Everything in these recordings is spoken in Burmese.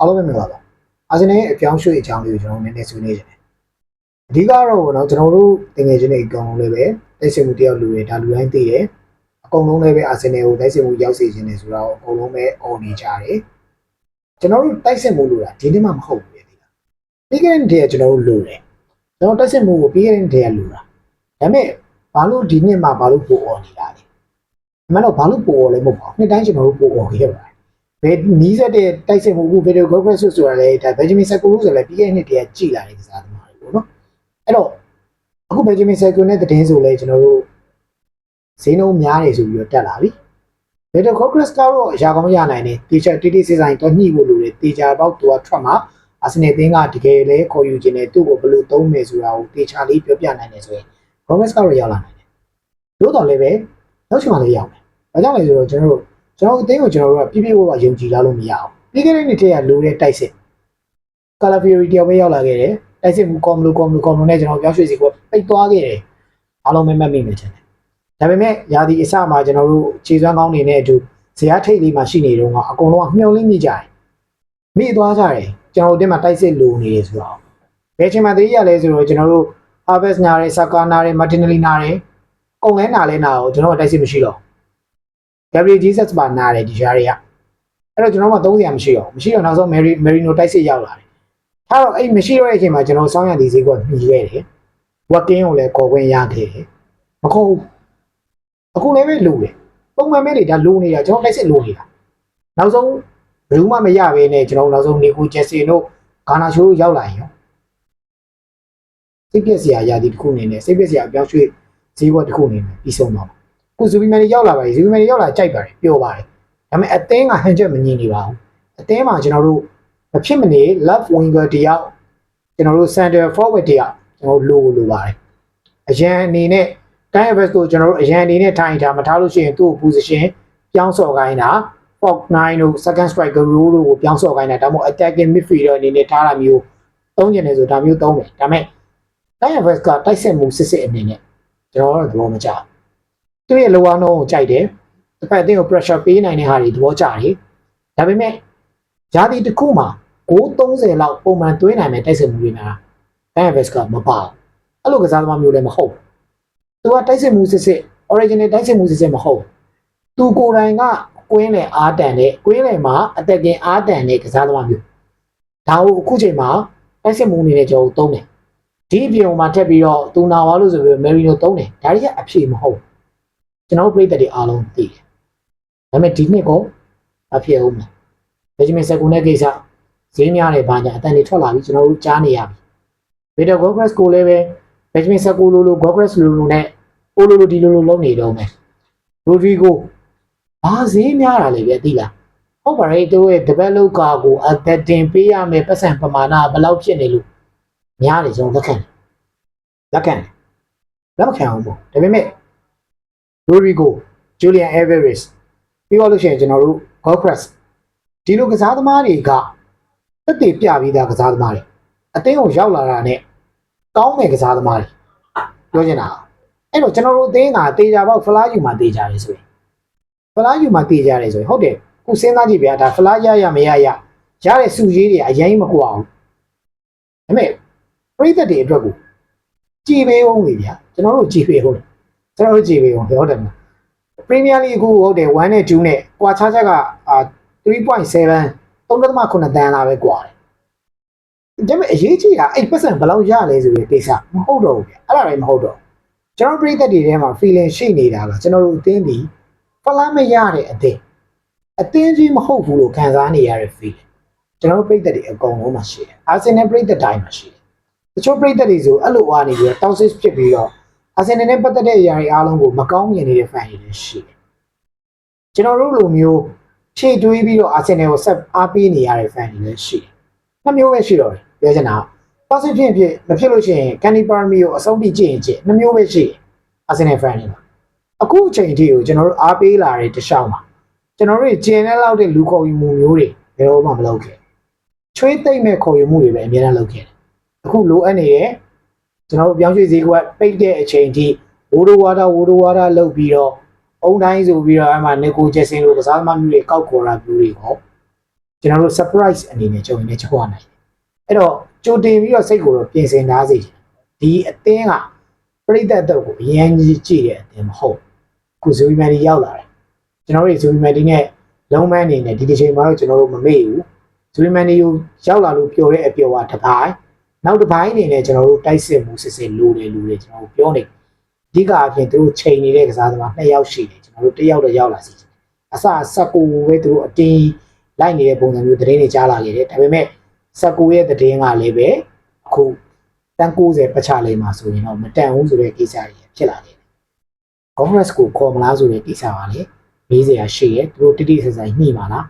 အားလုံးပဲမင်္ဂလာပါအာဆင်နယ်ရဲ့အပြောင်းရွှေ့အကြောင်းလေးကိုကျွန်တော်နည်းနည်းဆွေးနွေးခြင်းတယ်အဓိကတော့ဘောနော်ကျွန်တော်တို့တကယ်ချင်းတွေအကုန်လုံးလည်းပဲတိုက်စစ်မှုတယောက်လူတွေဒါလူတိုင်းသိတယ်အကုန်လုံးလည်းပဲအာဆင်နယ်ကိုတိုက်စစ်မှုရောက်စေခြင်းတယ်ဆိုတော့အကုန်လုံးပဲအော်နေကြတယ်ကျွန်တော်တို့တိုက်စစ်မှုလို့တာဒီနေ့မှမဟုတ်ဘူးလေဒီကပြီးခဲ့တဲ့တည်းကကျွန်တော်တို့လူတယ်ကျွန်တော်တိုက်စစ်မှုကိုပြီးခဲ့တဲ့တည်းကလူတာဒါပေမဲ့ဘာလို့ဒီနေ့မှဘာလို့ပို့အော်နေတာလဲအမှန်တော့ဘာလို့ပို့အော်လဲမဟုတ်ပါဘူးနှစ်တိုင်းကျွန်တော်တို့ပို့အော်ခဲ့ပါတယ် ဘယ်နီးစက်တဲ့တိုက်စစ်မှုခုဗီဒီယိုဂိုဂရက်ဆွဆိုတာလေဒါဘယ်ဂျမင်ဆယ်ကူလို့ဆိုလည်းပြီးခဲ့တဲ့နှစ်တည်းကကြည်လာတဲ့ကစားသမားတွေပေါ့နော်အဲ့တော့အခုဘယ်ဂျမင်ဆယ်ကူနဲ့တည်င်းဆိုလဲကျွန်တော်တို့ဈေးနှုန်းများတယ်ဆိုပြီးတော့တက်လာပြီဗီဒီယိုဂိုဂရက်ကတော့အရာကောင်းရနိုင်တယ်တေချာတိတိစေဆိုင်တော့ညှိဖို့လိုတယ်တေချာပေါက်သူကထွက်မှာအာဆင်နယ်သင်းကတကယ်လဲခေါ်ယူခြင်းနဲ့သူ့ကိုဘယ်လိုသုံးမယ်ဆိုတာကိုတေချာလေးပြောပြနိုင်တယ်ဆိုရင်ဂိုဂရက်ကတော့ရောက်လာနိုင်တယ်သို့တော်လည်းပဲနောက်ချင်မှလည်းရောက်တယ်ဒါကြောင့်လေဆိုတော့ကျွန်တော်တို့ ကျွန်တော်အသိကိုကျွန်တော်တို့ကပြည့်ပြည့်ဝဝယုံကြည်လာလို့မရအောင်ပြီးခဲ့တဲ့နှစ်တည်းကလိုတဲ့တိုက်စစ်ကာလာဖီယိုရီတယောက်ပဲရောက်လာခဲ့တယ်တိုက်စစ်မူကောမလို့ကောမလို့ကောမလို့နဲ့ကျွန်တော်ပြောင်းရွှေ့စီကပိတ်သွားခဲ့တယ်အားလုံးပဲမှတ်မိမယ်ချင်တယ်ဒါပေမဲ့ယာဒီအစမှာကျွန်တော်တို့ခြေစွမ်းကောင်းနေတဲ့အတူဇရာထိတ်လေးမှာရှိနေတော့ကအကုန်လုံးကမြုံလင်းမိကြတယ်မိသွားကြတယ်ကျွန်တော်တို့တင်မှာတိုက်စစ်လိုနေတယ်ဆိုတော့ဘယ်ချိန်မှတတိယလဲဆိုတော့ကျွန်တော်တို့ harvest နာတယ် saka နာတယ် martinelli နာတယ်ကုန်လဲနာလဲနာတော့ကျွန်တော်တို့တိုက်စစ်မရှိတော့ Gabriel Jesus ပါနာတယ်ဒီရှားတွေကအဲ့တော့ကျွန်တော်မှသုံးစရာမရှိတော့မရှိတော့နောက်ဆုံး Mary Merino တိုက်စစ်ရောက်လာတယ်။အဲတော့အဲ့မရှိတော့တဲ့အချိန်မှာကျွန်တော်စောင်းရသည်ဈေးကမြည်ခဲ့တယ်။ working ကိုလည်းခေါ်ခွင့်ရခဲ့တယ်။မခေါ်ဘူး။အခုလည်းပဲလိုတယ်။ပုံမှန်ပဲလေဒါလိုနေတာကျွန်တော်တိုက်စစ်လိုနေတာ။နောက်ဆုံးဘယ်သူမှမရဘဲနဲ့ကျွန်တော်နောက်ဆုံးနေကိုဂျက်စင်တို့ဂါနာရှိုးတို့ရောက်လာရင်ရောစိတ်ပြက်စရာရာဒီတစ်ခုအနေနဲ့စိတ်ပြက်စရာအပြောင်းရွှေ့ဈေးကွက်တစ်ခုအနေနဲ့ပြီးဆုံးသွားပါ ခုဇူဘီမန်ရောက်လာပါပြီဇူဘီမန်ရောက်လာကြိုက်ပါတယ်ပျော်ပါတယ်ဒါပေမဲ့အသင်းကဟန်ချက်မငြင်းနေပါဘူးအသင်းမှာကျွန်တော်တို့မဖြစ်မနေ left winger တယောက်ကျွန်တော်တို့ center forward တယောက်ကျွန်တော်တို့လိုလိုပါတယ်အရန်အနေနဲ့ time average ကိုကျွန်တော်တို့အရန်အနေနဲ့ထိုင်ထားမထားလို့ရှိရင်သူ့ position ပြောင်းစော်ခိုင်းတာ fork 9တို့ second striker role တို့ကိုပြောင်းစော်ခိုင်းတာဒါမှမဟုတ် attacking midfielder အနေနဲ့ထားတာမျိုးသုံးကျင်တယ်ဆိုဒါမျိုးသုံးတယ်ဒါပေမဲ့ time average ကတိုက်ဆက်မှုစစ်စစ်အနေနဲ့ကျွန်တော်တို့သဘောမကျဘူး သူ့ရဲ့လောအားနှုန်းကိုကြိုက်တယ်။တစ်ဖက်အသင်းကို pressure ပေးနိုင်တဲ့ဟာတွေသဘောကျတယ်။ဒါပေမဲ့ဂျာတီတစ်ခုမှာ930လောက်ပုံမှန်သွင်းနိုင်မယ်တိုက်စစ်မှုတွေများဘန်ဗက်စ်ကမပါဘူး။အဲ့လိုကစားသမားမျိုးလည်းမဟုတ်ဘူး။သူကတိုက်စစ်မှုစစ်စစ် original တိုက်စစ်မှုစစ်စစ်မဟုတ်ဘူး။သူကိုယ်တိုင်ကကွင်းလေအားတန်တဲ့ကွင်းလေမှာအသက်ကင်အားတန်တဲ့ကစားသမားမျိုး။ဒါကိုအခုချိန်မှာတိုက်စစ်မှုအနေနဲ့ကျွန်တော်သုံးတယ်။ဒီအပြင်မှာထက်ပြီးတော့သူနာဝါလို့ဆိုပြီး Merino သုံးတယ်။ဒါတွေကအဖြေမဟုတ်ဘူး။ ကျွန်တော်တို့ပြည်သက်တွေအားလုံးသိတယ်။ဒါပေမဲ့ဒီနှစ်ကောအဖြစ်အောင်မယ်။ဘယ်ဂျမင်စကူနဲ့ကိစ္စဈေးများတယ်ဘာညာအတန်တွေထွက်လာပြီကျွန်တော်တို့ကြားနေရပြီ။ဗီဒီယိုဂိုဂရက်ကိုလည်းပဲဘယ်ဂျမင်စကူလိုလိုဂိုဂရက်လိုလိုနဲ့အိုလိုလိုဒီလိုလိုလုပ်နေတော့မယ်။ရိုဒရီဂိုဘာဈေးများတာလဲပြသိလား။ဟုတ်ပါရဲ့တို့ရဲ့ develop ကာကိုအသက်တင်ပေးရမယ်ပတ်စံပမာဏဘယ်လောက်ဖြစ်နေလို့များတယ်ကျွန်တော်လက်ခံတယ်။လက်ခံတယ်။လက်မခံအောင်ပေါ့။ဒါပေမဲ့ Rodrigo Julian Alvarez ပြီးတော့လို့ရှိရင်ကျွန်တော်တို့ Gokras ဒီလိုကစားသမားတွေကတက်တည်ပြပြီးသားကစားသမားတွေအသင်းကိုရောက်လာတာနဲ့ကောင်းတဲ့ကစားသမားတွေပြောချင်တာအဲ့တော့ကျွန်တော်တို့အသင်းကတေချာပေါက်ဖလားယူမှာတေချာတယ်ဆိုရင်ဖလားယူမှာတေချာတယ်ဆိုရင်ဟုတ်တယ်ခုစဉ်းစားကြည့်ဗျာဒါဖလားရရမရရရတဲ့စုကြီးတွေအရင်မကွာဘူးဒါပေမဲ့ပရိသတ်တွေအတွက်ကိုကြည်ပေးအောင်လေဗျာကျွန်တော်တို့ကြည်ပေးအောင် ကျွန်တော်တို့ကြည့်ပေးအောင်ဟုတ်တယ်မလားပရီးမီးယားလိအခုဟုတ်တယ်1နဲ့2နဲ့ကွာခြားချက်ကအာ3.7 3.9တန်းလာပဲကွာတယ်ဒါပေမဲ့အရေးကြီးတာအဲ့ပတ်စံဘယ်လောက်ရလဲဆိုတဲ့ကိစ္စမဟုတ်တော့ဘူးဗျအဲ့ဒါလည်းမဟုတ်တော့ကျွန်တော်ပြည်သက်တွေထဲမှာ feeling ရှိနေတာကကျွန်တော်တို့အသင်းဒီဖလားမရတဲ့အသင်းအသင်းကြီးမဟုတ်ဘူးလို့ခံစားနေရတဲ့ feeling ကျွန်တော်တို့ပြည်သက်တွေအကုန်လုံးမှာရှိတယ်အာဆင်နယ်ပြည်သက်တိုင်းမှာရှိတယ်တချို့ပြည်သက်တွေဆိုအဲ့လိုဝါနေပြီးတော့တောက်ဆစ်ဖြစ်ပြီးတော့ အာဆင်နယ်နဲ့ပတ်သက်တဲ့အရာတွေအားလုံးကိုမကောင်းမြင်နေတဲ့ fan တွေလည်းရှိတယ်။ကျွန်တော်တို့လိုမျိုးဖြည့်တွေးပြီးတော့အာဆင်နယ်ကိုဆက်အားပေးနေရတဲ့ fan တွေလည်းရှိတယ်။နှစ်မျိုးပဲရှိတော့တယ်ပြောချင်တာ positive ဖြစ်မဖြစ်လို့ရှိရင် Candy Parmy ကိုအဆုံးထိကြည့်ရင်ကြည့်နှစ်မျိုးပဲရှိတယ်။အာဆင်နယ် fan တွေမှာအခုအချိန်အထိကိုကျွန်တော်တို့အားပေးလာတဲ့တခြားမှာကျွန်တော်တို့ကျင်တဲ့လောက်တဲ့လူခေါ်ယူမှုမျိုးတွေဘယ်တော့မှမလုပ်ခဲ့။ချွေးသိမ့်မဲ့ခေါ်ယူမှုတွေပဲအများအားလုပ်ခဲ့တယ်။အခုလိုအပ်နေတဲ့ ကျွန်တော်တို့ပြောင်းရွှေ့ဈေးကွက်ပိတ်တဲ့အချိန်ထိဝိုးဒဝါဒဝိုးဒဝါဒလုပ်ပြီးတော့အုံတိုင်းဆိုပြီးတော့အဲ့မှာနေကိုကျက်စင်လိုကစားသမားမျိုးတွေကောက်ခေါ်တာမျိုးတွေဟောကျွန်တော်တို့ surprise အနေနဲ့ကြုံနေကြွားနိုင်တယ်အဲ့တော့ကြိုတင်ပြီးတော့စိတ်ကိုတော့ပြင်ဆင်ထားစေချင်ဒီအသင်းကပြိသက်တော့ကိုအရင်ကြီးကြည့်တဲ့အသင်းမဟုတ်ခုဇူဘီမန်ဒီရောက်လာတယ်ကျွန်တော်တို့ဇူဘီမန်ဒီနဲ့လုံးမန်းအနေနဲ့ဒီတစ်ချိန်မှာတော့ကျွန်တော်တို့မမေ့ဘူးဇူဘီမန်ဒီကိုရောက်လာလို့ပြောတဲ့အပြော်ကတစ်ပိုင်း နောက်တစ်ပိုင်းအနေနဲ့ကျွန်တော်တို့တိုက်စစ်မှုစစ်စစ်လိုတယ်လိုတယ်ကျွန်တော်တို့ပြောနေအဓိကအပြင်သူတို့ချိန်နေတဲ့ကစားသမားနှစ်ယောက်ရှိတယ်ကျွန်တော်တို့တစ်ယောက်တော့ရောက်လာစီချင်အစဆက်ကူပဲသူတို့အတင်းလိုက်နေတဲ့ပုံစံမျိုးသတင်းတွေကြားလာခဲ့တယ်ဒါပေမဲ့ဆက်ကူရဲ့သတင်းကလည်းပဲအခုတန်90ပတ်ချလေးမှာဆိုရင်တော့မတန်ဘူးဆိုတဲ့ကိစ္စတွေဖြစ်လာတယ် conference ကိုခေါ်မလားဆိုတဲ့ကိစ္စပါလေမေးစရာရှိရဲ့သူတို့တိတိကျကျညှိပါလား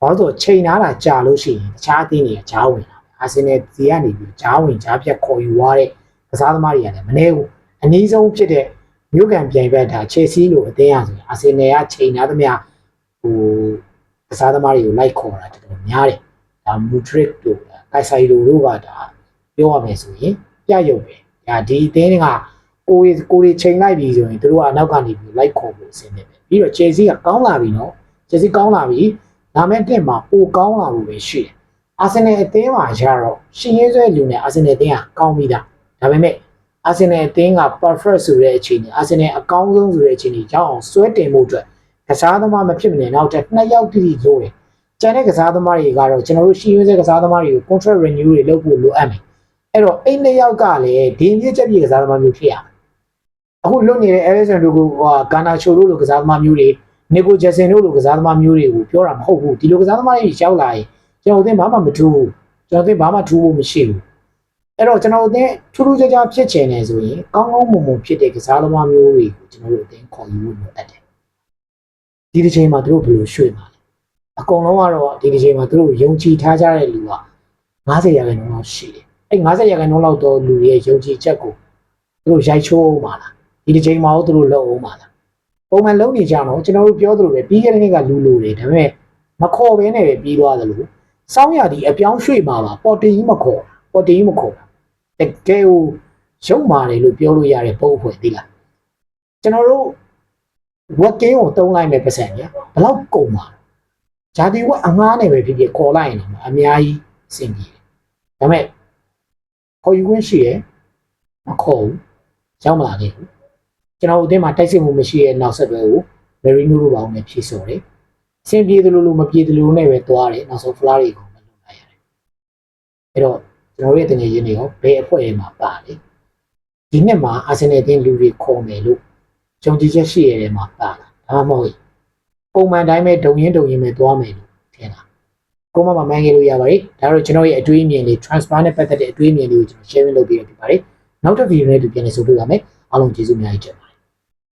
ဘာလို့ဆိုချိန်နာတာကြာလို့ရှိရင်တခြားအသင်းတွေကကြားဝင်လာတယ် အာဆင်နယ်စီကနေပြီးကြားဝင်ကြားပြတ်ခေါ်ယူသွားတဲ့ကစားသမားတွေကလည်းမနေဘူးအနည်းဆုံးဖြစ်တဲ့မြို့ကန်ပြိုင်ဘက်ဒါချယ်ဆီလိုအသင်းရဆိုရင်အာဆင်နယ်ကချိန်နာသမျှဟိုကစားသမားတွေကိုလိုက်ခေါ်တာတော်တော်များတယ်ဒါမူဒရစ်တို့ကိုက်ဆိုင်လိုတို့ကဒါပြောရမယ်ဆိုရင်ပြရုပ်ပဲဒါဒီအသင်းကကိုရီကိုရီချိန်လိုက်ပြီဆိုရင်တို့ကအနောက်ကနေပြီးလိုက်ခေါ်ဖို့အဆင်သင့်ပဲပြီးတော့ Chelsea ကကောင်းလာပြီနော် Chelsea ကောင်းလာပြီဒါမဲ့တက်မှာပိုကောင်းလာဖို့ပဲရှိတယ် Arsenal အသင်းမှာကျတော့ရှင်ရဲဆွဲလူနဲ့ Arsenal အသင်းကကောင်းပြီသားဒါပေမဲ့ Arsenal အသင်းက perfect ဆိုတဲ့အခြေအနေ Arsenal အကောင်းဆုံးဆိုတဲ့အခြေအနေကြောင့်ဆွဲတင်မှုအတွက်ကစားသမားမဖြစ်မနေနောက်ထပ်နှစ်ယောက်တိတိလိုတယ်ကျန်တဲ့ကစားသမားတွေကတော့ကျွန်တော်တို့ရှင်ရဲဆွဲကစားသမားတွေကို contract renew တွေလုပ်ဖို့လိုအပ်မယ်အဲ့တော့အဲ့နှစ်ယောက်ကလည်းဒီမြင့်ချက်ပြည့်ကစားသမားမျိုးဖြစ်ရမယ်အခုလွတ်နေတဲ့ Ellison တို့ကဟာဂါနာချိုတို့လိုကစားသမားမျိုးတွေနီကိုဂျက်ဆင်တို့လိုကစားသမားမျိုးတွေကိုပြောတာမဟုတ်ဘူးဒီလိုကစားသမားတွေရောက်လာရင် ကျွန်တော်တို့ဘာမှမထူးဘူးကျွန်တော်တို့ဘာမှထူးဖို့မရှိဘူးအဲ့တော့ကျွန်တော်တို့ထူးထူးခြားခြားဖြစ်ချင်နေဆိုရင်ကောင်းကောင်းမွန်မွန်ဖြစ်တဲ့ကစားသမားမျိုးတွေကိုကျွန်တော်တို့အတင်းခေါ်ယူလို့လိုအပ်တယ်ဒီတစ်ချိန်မှာသူတို့ဘယ်လိုရွှေ့မှာလဲအကုန်လုံးကတော့ဒီတစ်ချိန်မှာသူတို့ယုံကြည်ထားကြတဲ့လူက90ရာခိုင်နှုန်းလောက်ရှိတယ်အဲ့90ရာခိုင်နှုန်းလောက်တော့လူရဲ့ယုံကြည်ချက်ကိုသူတို့ရိုက်ချိုးအောင်ပါလားဒီတစ်ချိန်မှာတော့သူတို့လုံအောင်ပါလားပုံမှန်လုံနေကြတော့ကျွန်တော်တို့ပြောသလိုပဲပြီးခဲ့တဲ့နေ့ကလူလူတွေဒါပေမဲ့မခေါ်ဘဲနဲ့ပဲပြီးသွားသလို စောင်းရဒီအပြောင်းရွှေ့မှာပါပေါ်တင်ကြီးမခေါ်ပေါ်တင်ကြီးမခေါ်တကယ်ကိုရုံမာတယ်လို့ပြောလို့ရတဲ့ပုံဖွဲ့သေးလားကျွန်တော်တို့ဝက်ကင်းကိုတုံးလိုက်မယ်ပတ်စံညဘလောက်ကုန်ပါဂျာဒီဝက်အငားနဲ့ပဲဖြစ်ဖြစ်ခေါ်လိုက်ရင်တော့အများကြီးစင်ပြေတယ်ဒါပေမဲ့ခေါ်ယူခွင့်ရှိရယ်မခေါ်ဘူးရောက်မလာခဲ့ဘူးကျွန်တော်တို့အသင်းမှာတိုက်စစ်မှုမရှိတဲ့နောက်ဆက်တွဲကို Merino တို့ပါအောင်နဲ့ဖြည့်စော်တယ်။ အဆင်ပြေသလိုလိုမပြေသလိုနဲ့ပဲသွားတယ်နောက်ဆုံး Fleur တွေကိုမလုပ်နိုင်ရတယ်။အဲ့တော့ကျွန်တော်တို့ရဲ့တငယ်ချင်းတွေရောဘယ်အဖွဲ့မှာပါလဲ။ဒီနှစ်မှာ Arsenal အသင်းလူတွေခေါ်မယ်လို့ကြုံကြည်ချက်ရှိရတဲ့မှာပါလား။ဒါမှမဟုတ်ပုံမှန်တိုင်းပဲဒုံရင်ဒုံရင်ပဲသွားမယ်လို့ထင်တာ။ကိုမမမှန်ခဲ့လို့ရပါတယ်။ဒါတော့ကျွန်တော်ရဲ့အတွေးအမြင်တွေ transfer နဲ့ပတ်သက်တဲ့အတွေးအမြင်တွေကိုကျွန်တော် sharing လုပ်ပေးရဖြစ်ပါတယ်။နောက်တစ်ဗီဒီယိုနဲ့တူပြန်လည်ဆုံတွေ့ပါမယ်။အားလုံးကျေးဇူးအများကြီးတင်ပါတယ်